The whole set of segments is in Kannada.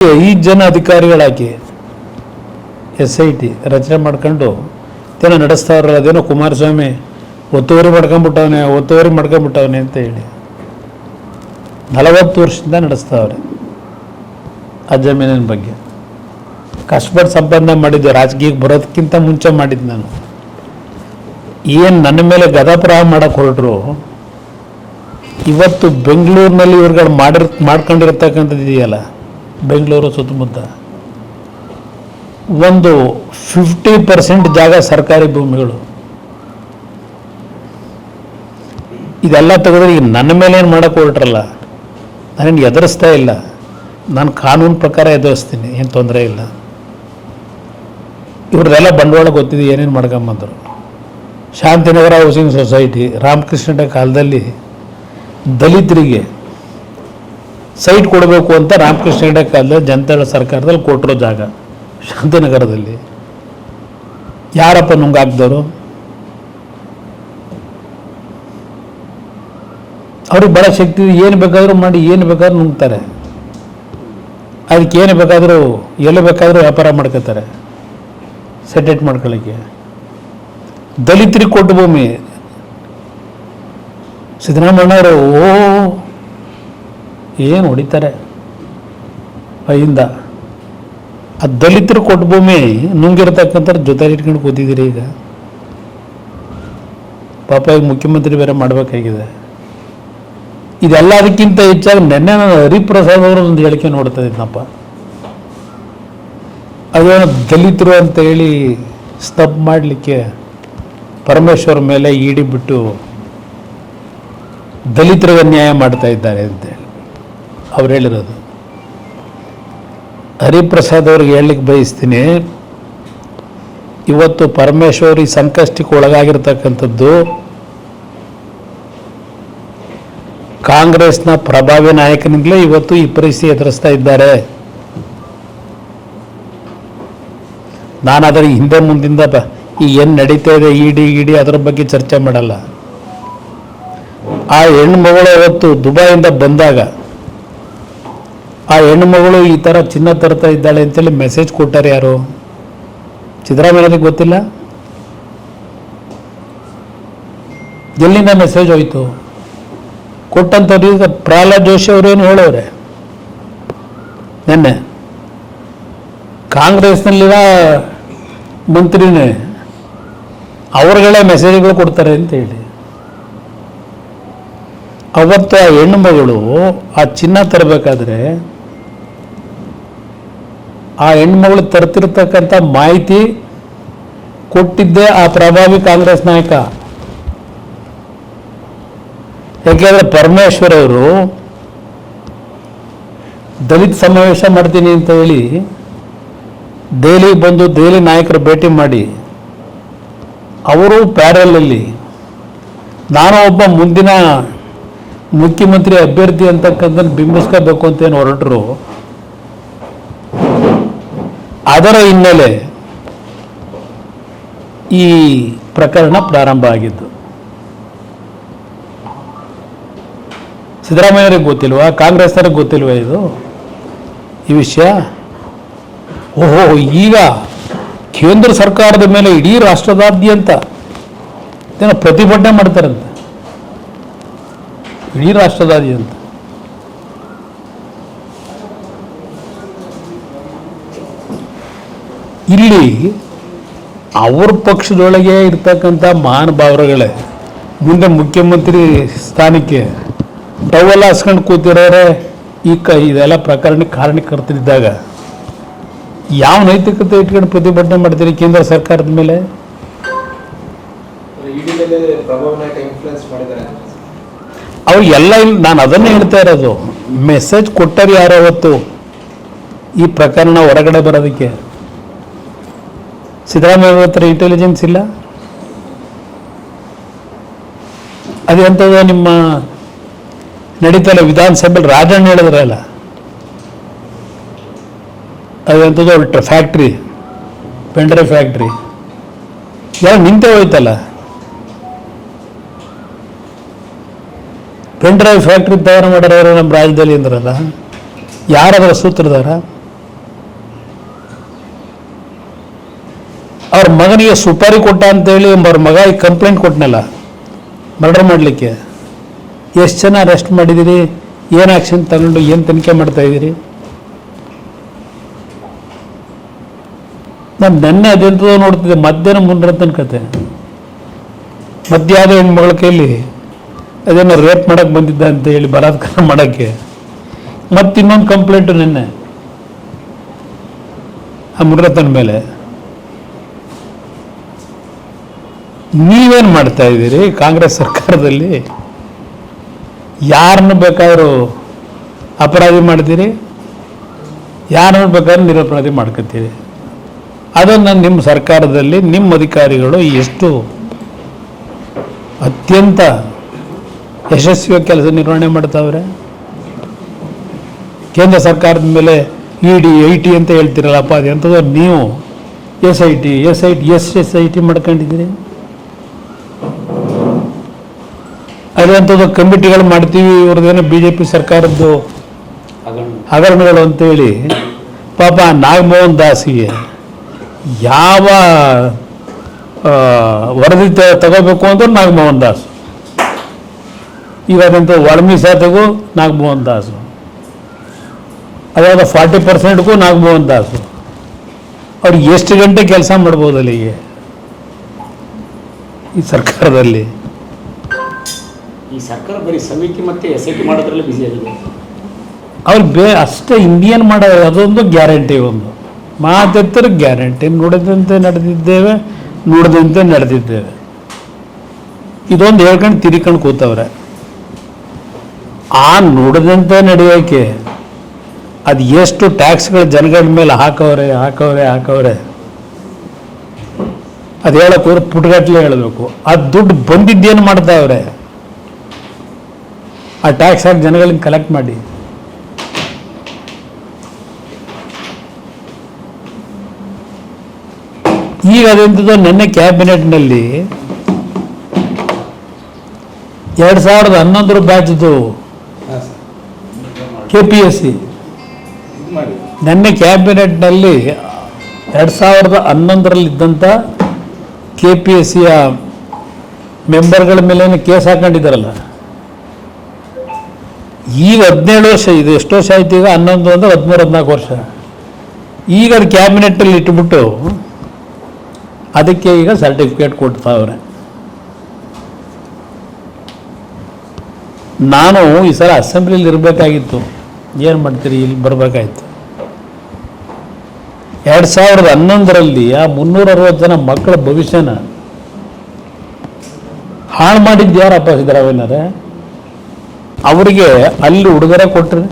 ಐದು ಜನ ಅಧಿಕಾರಿಗಳಾಗಿ ಎಸ್ ಐ ಟಿ ರಚನೆ ಮಾಡ್ಕೊಂಡು ಏನೋ ನಡೆಸ್ತಾವ್ರಲ್ಲ ಅದೇನೋ ಕುಮಾರಸ್ವಾಮಿ ಒತ್ತುವರಿ ಮಾಡ್ಕೊಂಬಿಟ್ಟವನೆ ಒತ್ತುವರಿ ಮಾಡ್ಕೊಂಬಿಟ್ಟವನೆ ಅಂತ ಹೇಳಿ. ನಲವತ್ತು ವರ್ಷದಿಂದ ನಡೆಸ್ತಾವ್ರೆ ಆ ಜಮೀನಿನ ಬಗ್ಗೆ. ಕಷ್ಟಪಟ್ಟು ಸಂಪಾದನೆ ಮಾಡಿದ್ದೆ, ರಾಜಕೀಯಕ್ಕೆ ಬರೋದಕ್ಕಿಂತ ಮುಂಚೆ ಮಾಡಿದ್ದು ನಾನು. ಏನು ನನ್ನ ಮೇಲೆ ಗದಾಪ್ರಹ ಮಾಡಕ್ಕೆ ಹೊರಟ್ರು? ಇವತ್ತು ಬೆಂಗಳೂರಿನಲ್ಲಿ ಇವ್ರುಗಳು ಮಾಡಿರ್, ಮಾಡ್ಕೊಂಡಿರ್ತಕ್ಕಂಥದ್ದು ಇದೆಯಲ್ಲ? ಬೆಂಗಳೂರು ಸುತ್ತಮುತ್ತ. ಒಂದು ಫಿಫ್ಟಿ ಪರ್ಸೆಂಟ್ ಜಾಗ ಸರ್ಕಾರಿ ಭೂಮಿಗಳು. ಇದೆಲ್ಲ ತೆಗೆದ್ರೆ ಈಗ ನನ್ನ ಮೇಲೆ ಏನು ಮಾಡೋಕ್ಕೆ ಹೊರಟ್ರಲ್ಲ? ನಾನೇನು ಎದುರಿಸ್ತಾ ಇಲ್ಲ. ನಾನು ಕಾನೂನು ಪ್ರಕಾರ ಎದುರಿಸ್ತೀನಿ, ಏನು ತೊಂದರೆ ಇಲ್ಲ. ಇವ್ರದ್ದೆಲ್ಲ ಬಂಡವಾಳ ಗೊತ್ತಿದೆ, ಏನೇನು ಮಾಡ್ಕೊಂಬಂದರು ಶಾಂತಿನಗರ ಹೌಸಿಂಗ್ ಸೊಸೈಟಿ ರಾಮಕೃಷ್ಣ ಕಾಲದಲ್ಲಿ ದಲಿತರಿಗೆ ಸೈಟ್ ಕೊಡಬೇಕು ಅಂತ ರಾಮಕೃಷ್ಣ ಹೆಗಡೆ ಕಾಲದಲ್ಲಿ ಜನತಾ ಸರ್ಕಾರದಲ್ಲಿ ಕೊಟ್ಟಿರೋ ಜಾಗ, ಶಾಂತಿನಗರದಲ್ಲಿ. ಯಾರಪ್ಪ ನುಂಗಾಕ್ದವರು? ಅವ್ರಿಗೆ ಬರೋ ಶಕ್ತಿ ಏನು ಬೇಕಾದರೂ ಮಾಡಿ, ಏನು ಬೇಕಾದ್ರೂ ನುಂಗ್ತಾರೆ. ಅದಕ್ಕೆ ಏನು ಬೇಕಾದರೂ, ಎಲ್ಲಿ ಬೇಕಾದರೂ ವ್ಯಾಪಾರ ಮಾಡ್ಕೋತಾರೆ ಸೆಟೇಟ್ ಮಾಡ್ಕೊಳ್ಳಿಕ್ಕೆ. ದಲಿತರಿಗೆ ಕೊಟ್ಟು ಭೂಮಿ. ಸಿದ್ದರಾಮಣ್ಣವರು ಓ ಏನು ಹೊಡಿತಾರೆ? ಕೈಯಿಂದ ಆ ದಲಿತರು ಕೊಟ್ಟ ಭೂಮಿ ನುಂಗಿರ್ತಕ್ಕಂಥ ಜೊತೆ ಇಟ್ಕೊಂಡು ಕೂತಿದ್ದೀರಿ ಈಗ. ಪಾಪ ಈಗ ಮುಖ್ಯಮಂತ್ರಿ ಬೇರೆ ಮಾಡಬೇಕಾಗಿದೆ. ಇದೆಲ್ಲದಕ್ಕಿಂತ ಹೆಚ್ಚಾಗಿ ನೆನ್ನೆ ನಾನು ಹರಿಪ್ರಸಾದ್ ಅವರು ಒಂದು ಹೇಳಿಕೆ ನೋಡ್ತಾ ಇದ್ನಪ್ಪ. ಅದೇನು ದಲಿತರು ಅಂತ ಹೇಳಿ ಸ್ತಬ್ ಮಾಡಲಿಕ್ಕೆ ಪರಮೇಶ್ವರ್ ಮೇಲೆ ಈಡಿಬಿಟ್ಟು ದಲಿತರಿಗೆ ನ್ಯಾಯ ಮಾಡ್ತಾ ಇದ್ದಾರೆ ಅಂತೇಳಿ ಅವ್ರು ಹೇಳಿರೋದು. ಹರಿಪ್ರಸಾದ್ ಅವ್ರಿಗೆ ಹೇಳಲಿಕ್ಕೆ ಬಯಸ್ತೀನಿ, ಇವತ್ತು ಪರಮೇಶ್ವರಿ ಸಂಕಷ್ಟಕ್ಕೆ ಒಳಗಾಗಿರ್ತಕ್ಕಂಥದ್ದು ಕಾಂಗ್ರೆಸ್ನ ಪ್ರಭಾವಿ ನಾಯಕನಿಂದಲೇ ಇವತ್ತು ಈ ಪರಿಸ್ಥಿತಿ ಎದುರಿಸ್ತಾ ಇದ್ದಾರೆ. ನಾನು ಅದರ ಹಿಂದೆ ಮುಂದಿಂದ ಈ ಏನು ನಡೀತಾ ಇದೆ ಇಡಿ ಇಡಿ ಅದರ ಬಗ್ಗೆ ಚರ್ಚೆ ಮಾಡಲ್ಲ. ಆ ಹೆಣ್ಮಗಳು ಇವತ್ತು ದುಬೈಯಿಂದ ಬಂದಾಗ ಆ ಹೆಣ್ಣು ಮಗಳು ಈ ಥರ ಚಿನ್ನ ತರ್ತಾ ಇದ್ದಾಳೆ ಅಂತೇಳಿ ಮೆಸೇಜ್ ಕೊಟ್ಟಾರೆ ಯಾರು? ಸಿದ್ದರಾಮಯ್ಯನಿಗೆ ಗೊತ್ತಿಲ್ಲ? ಎಲ್ಲಿಂದ ಮೆಸೇಜ್ ಹೋಯ್ತು? ಕೊಟ್ಟಂತ ಪ್ರಹ್ಲಾದ್ ಜೋಶಿ ಅವರೇನು ಹೇಳೋರೆ ನಿನ್ನೆ. ಕಾಂಗ್ರೆಸ್ನಲ್ಲಿರೋ ಮಂತ್ರಿನೇ ಅವ್ರಿಗೆಲ್ಲ ಮೆಸೇಜ್ಗಳು ಕೊಡ್ತಾರೆ ಅಂತ ಹೇಳಿ. ಅವತ್ತು ಆ ಹೆಣ್ಣು ಮಗಳು ಆ ಚಿನ್ನ ತರಬೇಕಾದ್ರೆ ಆ ಹೆಣ್ಮಗಳು ತರ್ತಿರ್ತಕ್ಕಂಥ ಮಾಹಿತಿ ಕೊಟ್ಟಿದ್ದೇ ಆ ಪ್ರಭಾವಿ ಕಾಂಗ್ರೆಸ್ ನಾಯಕ. ಯಾಕೆಂದ್ರೆ ಪರಮೇಶ್ವರ್ ಅವರು ದಲಿತ ಸಮಾವೇಶ ಮಾಡ್ತೀನಿ ಅಂತ ಹೇಳಿ ದೆಹಲಿಗೆ ಬಂದು ದೆಹಲಿ ನಾಯಕರು ಭೇಟಿ ಮಾಡಿ ಅವರು ಪ್ಯಾರಲಲ್ಲಿ ನಾನು ಒಬ್ಬ ಮುಂದಿನ ಮುಖ್ಯಮಂತ್ರಿ ಅಭ್ಯರ್ಥಿ ಅಂತಕ್ಕಂಥ ಬಿಂಬಿಸ್ಕೋಬೇಕು ಅಂತ ಏನು ಹೊರಟರು. ಅದರ ಹಿನ್ನೆಲೆ ಈ ಪ್ರಕರಣ ಪ್ರಾರಂಭ ಆಗಿದ್ದು. ಸಿದ್ದರಾಮಯ್ಯವ್ರಿಗೆ ಗೊತ್ತಿಲ್ವಾ? ಕಾಂಗ್ರೆಸ್ನವ್ರಿಗೆ ಗೊತ್ತಿಲ್ವಾ ಇದು? ಈ ವಿಷಯ? ಓಹೋ, ಈಗ ಕೇಂದ್ರ ಸರ್ಕಾರದ ಮೇಲೆ ಇಡೀ ರಾಷ್ಟ್ರದಾದ್ಯಂತ ಏನೋ ಪ್ರತಿಭಟನೆ ಮಾಡ್ತಾರಂತೆ. ಇಡೀ ರಾಷ್ಟ್ರದಾದ್ಯಂತ. ಇಲ್ಲಿ ಅವ್ರ ಪಕ್ಷದೊಳಗೆ ಇರ್ತಕ್ಕಂಥ ಮಹಾನುಭಾವರುಗಳೇ ಮುಂದೆ ಮುಖ್ಯಮಂತ್ರಿ ಸ್ಥಾನಕ್ಕೆ ಟವಲ್ ಹಾಸ್ಕೊಂಡು ಕೂತಿರೋರೆ ಈ ಕ ಇದೆಲ್ಲ ಪ್ರಕರಣಕ್ಕೆ ಕಾರಣಕರ್ತರಿದ್ದಾಗ ಯಾವ ನೈತಿಕತೆ ಇಟ್ಕೊಂಡು ಪ್ರತಿಭಟನೆ ಮಾಡ್ತೀರಿ ಕೇಂದ್ರ ಸರ್ಕಾರದ ಮೇಲೆ? ಅವ್ರು ಎಲ್ಲ ಇಲ್ಲಿ ನಾನು ಅದನ್ನೇ ಹೇಳ್ತಾ ಇರೋದು ಮೆಸೇಜ್ ಕೊಟ್ಟರು ಯಾರು ಅವತ್ತು ಈ ಪ್ರಕರಣ ಹೊರಗಡೆ ಬರೋದಕ್ಕೆ. ಸಿದ್ದರಾಮಯ್ಯ ಹತ್ರ ಇಂಟೆಲಿಜೆನ್ಸ್ ಇಲ್ಲ. ಅದೆಂಥದ್ದು ನಿಮ್ಮ ನಡೀತಲ್ಲ ವಿಧಾನಸಭೆಯಲ್ಲಿ ರಾಜಣ್ಣ ಹೇಳಿದ್ರಲ್ಲ? ಅದೆಂಥದ್ದು ಅವ್ರ ಫ್ಯಾಕ್ಟ್ರಿ ಪೆಂಡ್ರೆ ಫ್ಯಾಕ್ಟ್ರಿ ಯಾರು ನಿಂತೆ ಹೋಯ್ತಲ್ಲ? ಪೆಂಡ್ರೈವ್ ಫ್ಯಾಕ್ಟ್ರಿ ತಯಾರು ಮಾಡೋರು ನಮ್ಮ ರಾಜ್ಯದಲ್ಲಿ ಅಂದ್ರಲ್ಲ ಯಾರದರ ಸೂತ್ರಧಾರ ಅವ್ರ ಮಗನಿಗೆ ಸುಪಾರಿ ಕೊಟ್ಟ ಅಂತೇಳಿ ಅವ್ರ ಮಗ ಈಗ ಕಂಪ್ಲೇಂಟ್ ಕೊಟ್ಟನಲ್ಲ ಮರ್ಡರ್ ಮಾಡಲಿಕ್ಕೆ. ಎಷ್ಟು ಜನ ಅರೆಸ್ಟ್ ಮಾಡಿದ್ದೀರಿ ಏನು ಆ್ಯಕ್ಷನ್ ತಗೊಂಡು ಏನು ತನಿಖೆ ಮಾಡ್ತಾ ಇದ್ದೀರಿ? ನಾನು ನೆನ್ನೆ ಅದೆಂತದೋ ನೋಡ್ತಿದ್ದೆ, ಮಧ್ಯಾಹ್ನ ಮುನ್ರತನ ಕತೆ. ಮಧ್ಯಾಹ್ನ ಯಾವುದೋ ಮಗಳ ಕೈಲಿ ಅದೇನೋ ರೇಪ್ ಮಾಡೋಕ್ಕೆ ಬಂದಿದ್ದ ಅಂತ ಹೇಳಿ ಬಲಾತ್ಕಾರ ಮಾಡೋಕ್ಕೆ. ಮತ್ತೆ ಇನ್ನೊಂದು ಕಂಪ್ಲೇಂಟು ನಿನ್ನೆ. ಆ ಮುನ್ರತನ ಮೇಲೆ. ನೀವೇನು ಮಾಡ್ತಾ ಇದ್ದೀರಿ? ಕಾಂಗ್ರೆಸ್ ಸರ್ಕಾರದಲ್ಲಿ ಯಾರನ್ನು ಬೇಕಾದರೂ ಅಪರಾಧಿ ಮಾಡ್ತೀರಿ? ಯಾರನ್ನು ಬೇಕಾದ್ರೂ ನಿರಪರಾಧಿ ಮಾಡ್ಕೊತೀರಿ? ಅದನ್ನು ನಿಮ್ಮ ಸರ್ಕಾರದಲ್ಲಿ ನಿಮ್ಮ ಅಧಿಕಾರಿಗಳು ಎಷ್ಟು ಅತ್ಯಂತ ಯಶಸ್ವಿಯಾಗಿ ಕೆಲಸ ನಿರ್ವಹಣೆ ಮಾಡ್ತಾವ್ರೆ? ಕೇಂದ್ರ ಸರ್ಕಾರದ ಮೇಲೆ ಇ ಡಿ ಐ ಟಿ ಅಂತ ಹೇಳ್ತಿರಲ್ಲಪ್ಪ ಅದು ಎಂಥದ್ದು ನೀವು S I T, S I T, S S I T ಮಾಡ್ಕೊಂಡಿದ್ದೀರಿ? ಅದಂಥದ್ದು ಕಮಿಟಿಗಳು ಮಾಡ್ತೀವಿ ಇವ್ರದ್ದೇನೋ ಬಿ ಜೆ ಪಿ ಸರ್ಕಾರದ್ದು ಹಗರಣಗಳು ಅಂತೇಳಿ. ಪಾಪ ನಾಗಮೋಹನ್ ದಾಸಿಗೆ ಯಾವ ವರದಿ ತಗೋಬೇಕು ಅಂತ ನಾಗಮೋಹನ್ ದಾಸ್. ಇವಾಗಂತ ಒಳಮೀಸಾತೆಗೂ ನಾಗಮೋಹನ್ ದಾಸು. ಅದಾದ ಫಾರ್ಟಿ ಪರ್ಸೆಂಟ್ಗೂ ನಾಗಮೋಹನ್ ದಾಸು. ಅವ್ರಿಗೆ ಎಷ್ಟು ಗಂಟೆ ಕೆಲಸ ಮಾಡ್ಬೋದು ಅಲ್ಲಿಗೆ ಈ ಸರ್ಕಾರದಲ್ಲಿ. ಈ ಸರ್ಕಾರ ಬರೀ ಸಮಿತಿ ಮತ್ತೆ ಎಸ್ ಐ ಟಿ ಮಾಡೋದ್ರಲ್ಲಿ ಬಿಸಿ ಆಗಿದೆ. ಅವ್ರು ಬೇ ಅಷ್ಟೇ ಇಂಡಿಯನ್ ಮಾಡೋ ಅದೊಂದು ಗ್ಯಾರಂಟಿ ಒಂದು. ಮಾತೆತ್ತರ ಗ್ಯಾರಂಟಿ ನೋಡಿದಂತೆ ನಡೆದಿದ್ದೇವೆ ನೋಡಿದಂತೆ ನಡೆದಿದ್ದೇವೆ. ಇದೊಂದು ಹೇಳ್ಕೊಂಡು ತಿರ್ಕೊಂಡು ಕೂತವ್ರೆ. ಆ ನೋಡಿದಂತೆ ನಡೆಯೋಕೆ ಅದು ಎಷ್ಟು ಟ್ಯಾಕ್ಸ್ಗಳು ಜನಗಳ ಮೇಲೆ ಹಾಕವ್ರೆ ಹಾಕವ್ರೆ ಹಾಕವ್ರೆ. ಅದು ಹೇಳಕ್ಕೆ ಹೋದ್ರೆ ಪುಟ್ಗಟ್ಲೆ ಹೇಳಬೇಕು. ಆ ದುಡ್ಡು ಬಂದಿದ್ದೇನು ಮಾಡ್ತಾವ್ರೆ? ಆ ಟ್ಯಾಕ್ಸ್ ಹಾಕಿ ಜನಗಳಿಂದ ಕಲೆಕ್ಟ್ ಮಾಡಿ? ಈಗ ಅದೆಂಥದ್ದು ನಿನ್ನೆ ಕ್ಯಾಬಿನೆಟ್ನಲ್ಲಿ ಎರಡು ಸಾವಿರದ ಹನ್ನೊಂದರ ಬ್ಯಾಚ್ದು ಕೆ ಪಿ ಎಸ್ ಸಿ ನಿನ್ನೆ ಕ್ಯಾಬಿನೆಟ್ನಲ್ಲಿ ಎರಡು ಸಾವಿರದ ಹನ್ನೊಂದರಲ್ಲಿದ್ದಂಥ ಕೆ ಪಿ ಎಸ್ ಸಿಯ ಮೆಂಬರ್ಗಳ ಮೇಲೆ ಕೇಸ್ ಹಾಕೊಂಡಿದ್ದಾರಲ್ಲ. ಈಗ ಹದಿನೇಳು ವರ್ಷ ಇದು ಎಷ್ಟು ವರ್ಷ ಆಯ್ತು ಈಗ, ಹನ್ನೊಂದು ಅಂದ್ರೆ ಹದಿಮೂರು, ಹದಿನಾಲ್ಕು ವರ್ಷ. ಈಗ ಅದು ಕ್ಯಾಬಿನೆಟ್ಟಲ್ಲಿ ಇಟ್ಬಿಟ್ಟು ಅದಕ್ಕೆ ಈಗ ಸರ್ಟಿಫಿಕೇಟ್ ಕೊಡ್ತಾವ್ರೆ ನಾನು ಈ ಸಲ ಅಸೆಂಬ್ಲಿಲಿ ಇರಬೇಕಾಗಿತ್ತು. ಏನು ಮಾಡ್ತೀರಿ, ಇಲ್ಲಿ ಬರಬೇಕಾಯ್ತು. ಎರಡು ಸಾವಿರದ ಹನ್ನೊಂದರಲ್ಲಿ ಆ ಮುನ್ನೂರ ಅರವತ್ತು ಜನ ಮಕ್ಕಳ ಭವಿಷ್ಯನ ಹಾಳು ಮಾಡಿದ್ದು ಯಾರಪ್ಪ ಸಿದ್ದರಾಮಯ್ಯನವರೇ? ಅವರಿಗೆ ಅಲ್ಲಿ ಉಡುಗೊರೆ ಕೊಟ್ಟರೆ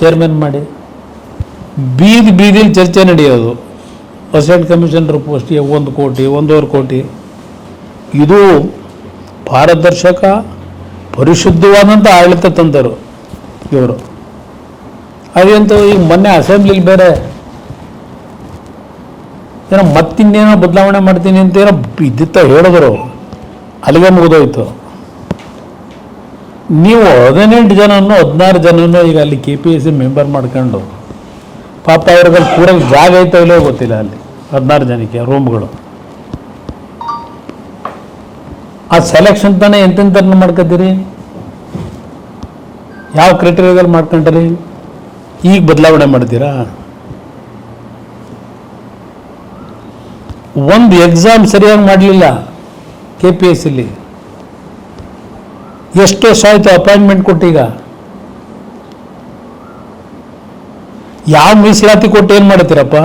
ಚೇರ್ಮನ್ ಮಾಡಿ. ಬೀದಿ ಬೀದಿಲಿ ಚರ್ಚೆ ನಡೆಯೋದು. ಅಸೆಂಟ್ ಕಮಿಷನರ್ ಪೋಸ್ಟಿಗೆ ಒಂದು ಕೋಟಿ, ಒಂದೂವರೆ ಕೋಟಿ. ಇದು ಪಾರದರ್ಶಕ ಪರಿಶುದ್ಧವಾದಂಥ ಆಡಳಿತ ತಂದರು ಇವರು. ಅದಂತ ಈಗ ಮೊನ್ನೆ ಅಸೆಂಬ್ಲಿಲಿ ಬೇರೆ ಏನೋ ಮತ್ತಿನ್ನೇನೋ ಬದಲಾವಣೆ ಮಾಡ್ತೀನಿ ಅಂತ ಏನೋ ಇದ್ದಿತ್ತ ಹೇಳಿದ್ರು. ಅಲ್ಲಿಗೆ ಮುಗಿದೋಯ್ತು. ನೀವು ಹದಿನೆಂಟು ಜನನೂ ಹದಿನಾರು ಜನನೂ ಈಗ ಅಲ್ಲಿ ಕೆ ಪಿ ಎಸ್ ಮೆಂಬರ್ ಮಾಡ್ಕೊಂಡು, ಪಾಪ ಅವ್ರಿಗೆ ಕೂರಕ್ಕೆ ಜಾಗ ಐತೋ ಇಲ್ಲೋ ಗೊತ್ತಿಲ್ಲ ಅಲ್ಲಿ, ಹದಿನಾರು ಜನಕ್ಕೆ ರೂಮ್ಗಳು ಆ ಸೆಲೆಕ್ಷನ್ ತಾನೇ ಎಂತೆಂಥರನ್ನ ಮಾಡ್ಕೊತೀರಿ ಯಾವ ಕ್ರೈಟೀರಿಯಾದಲ್ಲಿ ಮಾಡ್ಕೊಂಡ್ರಿ? ಈಗ ಬದಲಾವಣೆ ಮಾಡ್ತೀರಾ? ಒಂದು ಎಕ್ಸಾಮ್ ಸರಿಯಾಗಿ ಮಾಡಲಿಲ್ಲ ಕೆ ಪಿ ಎಸ್ ಸಿಲಿ ಎಷ್ಟು ಸಾಯ್ತು ಅಪಾಯಿಂಟ್ಮೆಂಟ್ ಕೊಟ್ಟೀಗ? ಯಾವ ಮೀಸಲಾತಿ ಕೊಟ್ಟು ಏನು ಮಾಡ್ತೀರಪ್ಪ?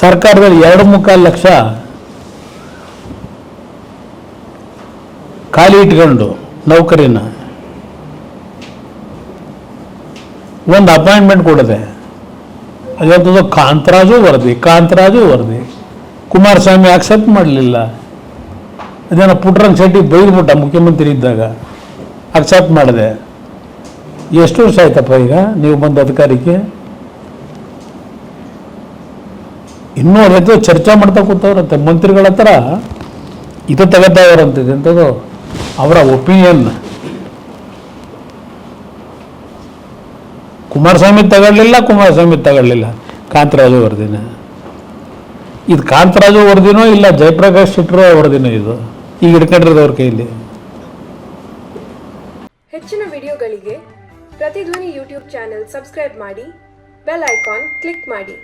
ಸರ್ಕಾರದಲ್ಲಿ ಎರಡು ಮುಕ್ಕಾಲು ಲಕ್ಷ ಖಾಲಿ ಇಟ್ಕೊಂಡು ನೌಕರಿನ ಒಂದು ಅಪಾಯಿಂಟ್ಮೆಂಟ್ ಕೊಡದೆ ಅದಂಥದ್ದು ಕಾಂತರಾಜು ವರದಿ ಕಾಂತರಾಜು ವರದಿ. ಕುಮಾರಸ್ವಾಮಿ ಆಕ್ಸೆಪ್ಟ್ ಮಾಡಲಿಲ್ಲ. ಅದೇನೋ ಪುಟ್ರನ್ ಶೆಟ್ಟಿ ಬೈದ್ಬಿಟ್ಟ ಮುಖ್ಯಮಂತ್ರಿ ಇದ್ದಾಗ. ಅಕ್ಸೆಪ್ಟ್ ಮಾಡಿದೆ. ಎಷ್ಟು ವರ್ಷ ಆಯ್ತಪ್ಪ ಈಗ ನೀವು ಬಂದ ಅಧಿಕಾರಕ್ಕೆ? ಇನ್ನೂ ಅದೇ ಚರ್ಚೆ ಮಾಡ್ತಾ ಕೂತವ್ರಂತೆ. ಮಂತ್ರಿಗಳ ಹತ್ರ ಇದು ತೆಗೆದವರಂತೆ. ಎಂಥದ್ದು ಅವರ ಒಪಿನಿಯನ್. ಕುಮಾರಸ್ವಾಮಿ ತಗೊಳ್ಳಿಲ್ಲ ಕುಮಾರಸ್ವಾಮಿ ತಗೊಳ್ಳಿಲ್ಲ. ಕಾಂತರಾಜು ವರದಿನ ಇದು ಕಾಂತರಾಜು ವರದಿನೋ ಇಲ್ಲ, ಜಯಪ್ರಕಾಶ್ ಶೆಟ್ಟರು ವರದಿನೋ ಇದು. ಈಗ ಹಿಡ್ಕೊಂಡಿರೋದು ಅವ್ರ ಕೈಯಲ್ಲಿ. ಹೆಚ್ಚಿನ ವಿಡಿಯೋಗಳಿಗೆ ಪ್ರತಿಧ್ವನಿ ಯೂಟ್ಯೂಬ್ ಚಾನೆಲ್ ಸಬ್ಸ್ಕ್ರೈಬ್ ಮಾಡಿ, ಬೆಲ್ ಐಕಾನ್ ಕ್ಲಿಕ್ ಮಾಡಿ.